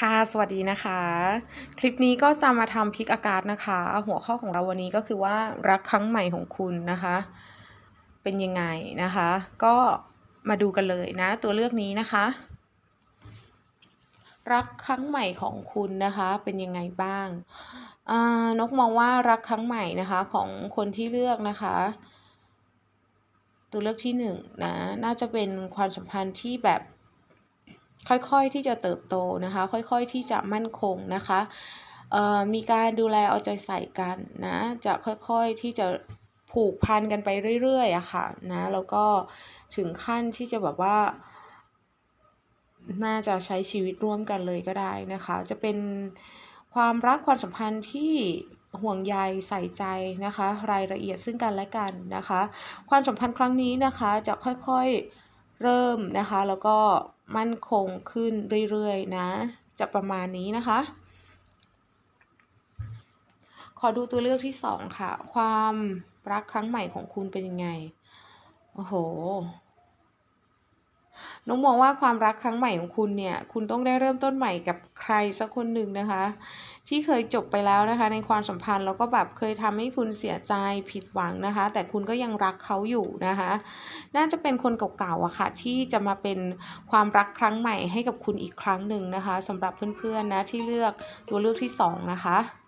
ค่ะ สวัสดีนะคะ คลิปนี้ก็จะมาทำพิกอากาศนะคะ หัวข้อของเราวันนี้ก็คือว่ารักครั้งใหม่ของคุณนะคะ เป็นยังไงนะคะ ก็มาดูกันเลยนะ ตัวเลือกนี้นะคะ รักครั้งใหม่ของคุณนะคะ เป็นยังไงบ้างนกมองว่ารักครั้งใหม่นะคะ ของคนที่เลือกนะคะ ตัวเลือกที่หนึ่งนะ น่าจะเป็นความสัมพันธ์ที่แบบ ค่อยๆที่จะเติบโตนะคะ ค่อยๆที่จะมั่นคงนะคะเอ่อมีการดูแลเอาใจใส่กันนะจะค่อยๆที่จะผูกพันกันไปเรื่อยๆอะค่ะนะแล้วก็ถึงขั้นที่จะแบบว่า น่าจะใช้ชีวิตร่วมกันเลยก็ได้นะคะ จะเป็นความรักความสัมพันธ์ที่ห่วงใยใส่ใจนะคะ รายละเอียดซึ่งกันและกันนะคะ ความสัมพันธ์ครั้งนี้นะคะจะค่อยๆ เริ่มนะคะ แล้วก็มั่นคงขึ้นเรื่อยๆนะ จะประมาณนี้นะคะ ขอดูตัวเลือกที่สองค่ะ ความรักครั้งใหม่ของคุณเป็นยังไง โอ้โห น้องมองว่าความรักครั้งใหม่ของคุณเนี่ย คุณต้องได้เริ่มต้นใหม่กับใครสักคนหนึ่งนะคะ ที่เคยจบไปแล้วนะคะ ในความสัมพันธ์แล้วก็แบบเคยทำให้คุณเสียใจผิดหวังนะคะ แต่คุณก็ยังรักเขาอยู่นะคะ น่าจะเป็นคนเก่าๆอะค่ะ ที่จะมาเป็นความรักครั้งใหม่ให้กับคุณอีกครั้งหนึ่งนะคะสำหรับเพื่อนๆนะที่เลือกตัวเลือกที่สองนะคะ